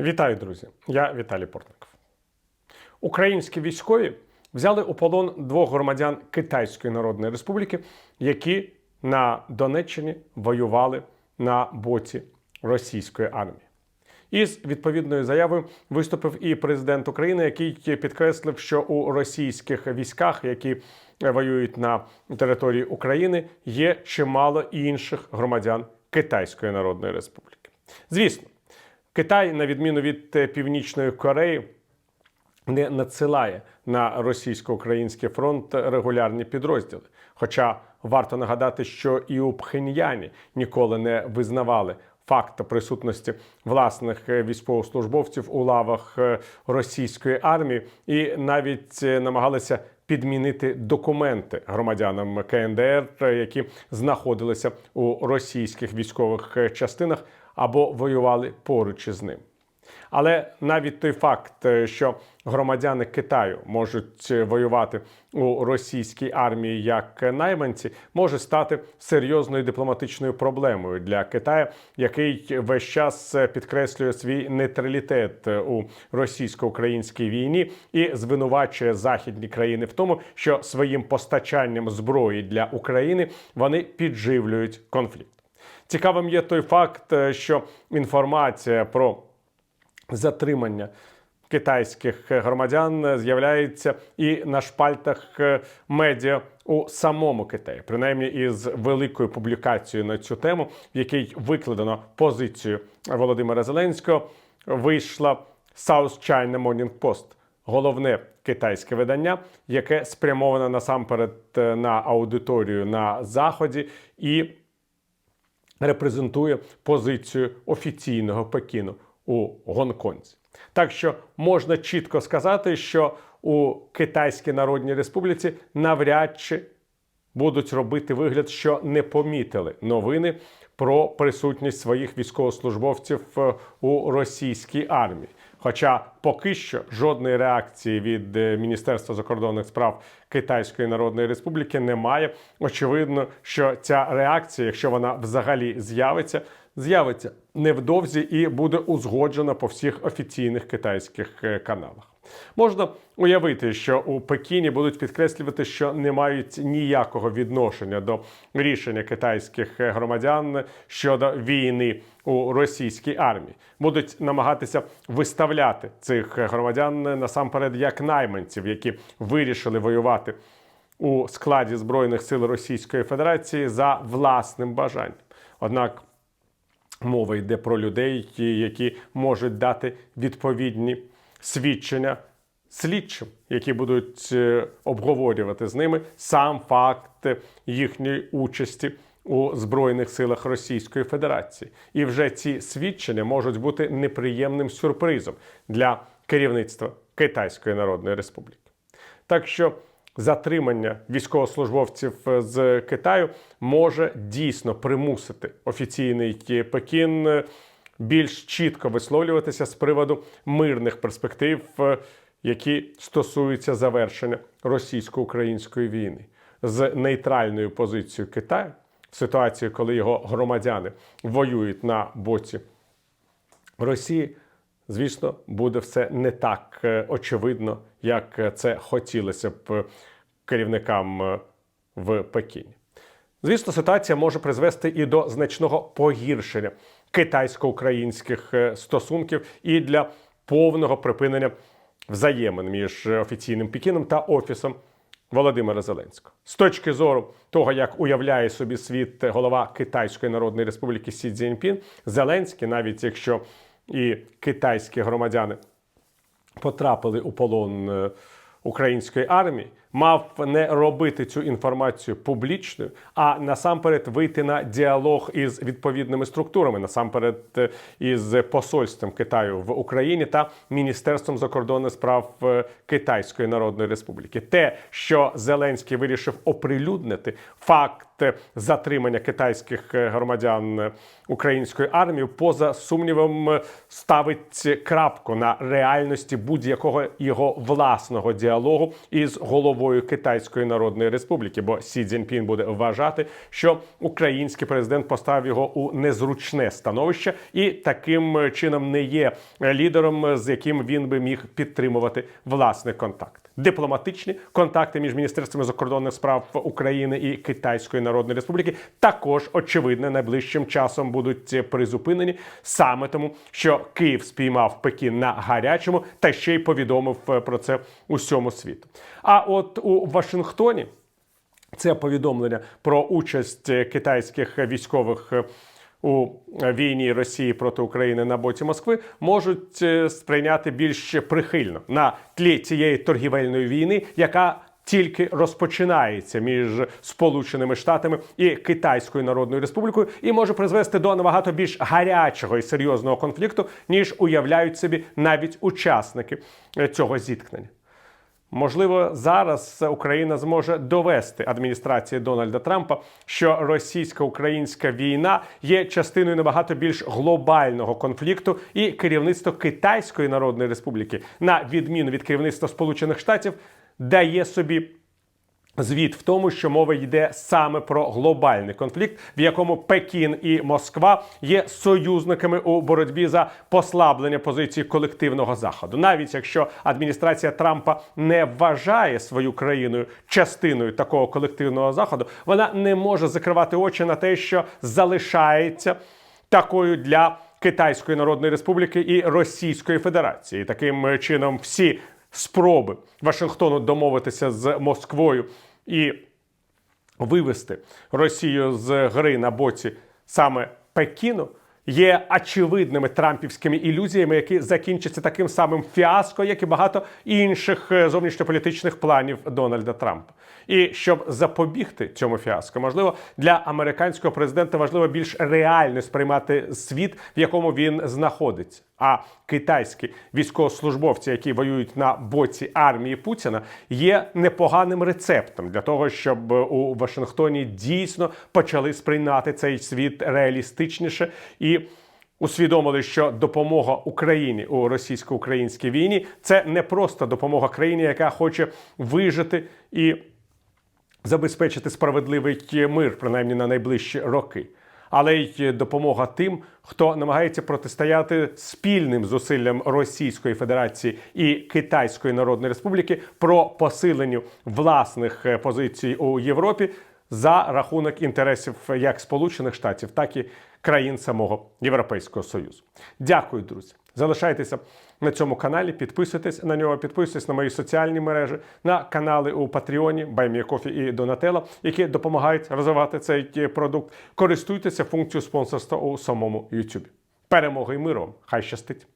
Вітаю, друзі! Я Віталій Портников. Українські військові взяли у полон двох громадян Китайської Народної Республіки, які на Донеччині воювали на боці російської армії. Із відповідною заявою виступив і президент України, який підкреслив, що у російських військах, які воюють на території України, є чимало інших громадян Китайської Народної Республіки. Звісно, Китай, на відміну від е, Північної Кореї, не надсилає на російсько-український фронт регулярні підрозділи. Хоча варто нагадати, що і у Пхеньяні ніколи не визнавали факт присутності власних е, військовослужбовців у лавах е, російської армії, і навіть намагалися підмінити документи громадянам КНДР, які знаходилися у російських військових е, частинах або воювали поруч із ним. Але навіть той факт, е, що громадяни Китаю можуть е, воювати у російській армії як найманці, може стати серйозною дипломатичною проблемою для Китаю, який весь час е, підкреслює свій нейтралітет у російсько-українській війні і звинувачує західні країни в тому, що своїм постачанням зброї для України вони підживлюють конфлікт. Цікавим є той факт, що інформація про затримання китайських громадян з'являється і на шпальтах е, медіа у самому Китаї, принаймні із великою публікацією на цю тему, в якій викладено позицію Володимира Зеленського, вийшла South China Morning Post, головне китайське видання, яке спрямоване насамперед е, на аудиторію на заході і репрезентує позицію офіційного Пекіну у Гонконзі. Так що можна чітко сказати, що у Китайській Народній Республіці навряд чи будуть робити вигляд, що не помітили новини про присутність своїх військовослужбовців е, у російській армії. Хоча поки що жодної реакції від е, Міністерства закордонних справ Китайської Народної Республіки немає. Очевидно, що ця реакція, якщо вона взагалі з'явиться, з'явиться невдовзі і буде узгоджена по всіх офіційних китайських е, каналах. Можна уявити, що у Пекіні будуть підкреслювати, що не мають ніякого відношення до рішення китайських е, громадян щодо війни у російській армії. Будуть намагатися виставляти цих громадян насамперед як найманців, які вирішили воювати у складі збройних сил Російської Федерації за власним бажанням. Однак Мова йде про людей, які можуть дати відповідні свідчення слідчим, які будуть е, обговорювати з ними сам факт їхньої участі у Збройних силах Російської Федерації. І вже ці свідчення можуть бути неприємним сюрпризом для керівництва Китайської Народної Республіки. Так що затримання військовослужбовців з Китаю може дійсно примусити офіційний Пекін е, більш чітко висловлюватися з приводу мирних перспектив, е, які стосуються завершення російсько-української війни з нейтральною позицією Китаю в ситуації, коли його громадяни воюють на боці Росії. Звісно, буде все не так е, очевидно, як е, це хотілося б керівникам е, в Пекіні. Звісно, ситуація може призвести і до значного погіршення китайсько-українських стосунків і для повного припинення взаємин між офіційним Пекіном та офісом Володимира Зеленського. З точки зору того, як уявляє собі світ голова Китайської Народної Республіки Сі Цзіньпін, Зеленський, навіть якщо і китайські громадяни потрапили у полон е, української армії, мав не робити цю інформацію публічною, а насамперед вийти на діалог із відповідними структурами, насамперед е, із посольством Китаю в Україні та Міністерством закордонних справ е, Китайської Народної Республіки. Те, що Зеленський вирішив оприлюднити факт затримання китайських е, громадян української армії, поза сумнівом ставить крапку на реальності будь-якого його власного діалогу із головою главою Китайської Народної Республіки, бо Сі Цзіньпін буде вважати, що український президент поставив його у незручне становище і таким чином не є лідером, з яким він би міг підтримувати власний контакт. Дипломатичні контакти між міністерствами закордонних справ України і Китайської Народної Республіки також очевидно найближчим часом будуть призупинені саме тому, що Київ спіймав Пекін на гарячому та ще й повідомив про це усьому світу. А от у Вашингтоні це повідомлення про участь китайських військових у війні Росії проти України на боці Москви можуть е, сприйняти більш прихильно на тлі цієї торгівельної війни, яка тільки розпочинається між Сполученими Штатами і Китайською Народною Республікою, і може призвести до набагато більш гарячого і серйозного конфлікту, ніж уявляють собі навіть учасники е, цього зіткнення. Можливо, зараз Україна зможе довести адміністрації Дональда Трампа, що російсько-українська війна є частиною набагато більш глобального конфлікту, і керівництво Китайської Народної Республіки, на відміну від керівництва Сполучених Штатів, дає собі. Звіт в тому, що мова йде саме про глобальний конфлікт, в якому Пекін і Москва є союзниками у боротьбі за послаблення позиції колективного заходу. Навіть якщо адміністрація Трампа не вважає свою країною частиною такого колективного заходу, вона не може закривати очі на те, що залишається такою для Китайської Народної Республіки і Російської Федерації. Таким чином, всі спроби Вашингтону домовитися з Москвою і вивести Росію з гри на боці саме Пекіну. Є очевидними трампівськими ілюзіями, які закінчаться таким самим фіаско, як і багато інших е, зовнішньополітичних планів Дональда Трампа. І щоб запобігти цьому фіаско, можливо, для американського президента важливо більш реально сприймати світ, в якому він знаходиться. А китайські військовослужбовці, які воюють на боці армії Путіна, є непоганим рецептом для того, щоб у Вашингтоні дійсно почали сприймати цей світ реалістичніше і. Усвідомили, що допомога Україні у російсько-українській війні це не просто допомога країні, яка хоче вижити і забезпечити справедливий мир, принаймні на найближчі роки, але й допомога тим, хто намагається протистояти спільним зусиллям Російської Федерації і Китайської Народної Республіки про посиленню власних е, позицій у Європі за рахунок інтересів як Сполучених Штатів, так і країн самого Європейського Союзу. Дякую, друзі. Залишайтеся на цьому каналі, підписуйтесь на нього, підписуйтесь на мої соціальні мережі, на канали у Патреоні, Байміякофі і Донателло, які допомагають розвивати цей продукт. Користуйтеся функцією спонсорства у самому YouTube. Перемоги і миру! Хай щастить!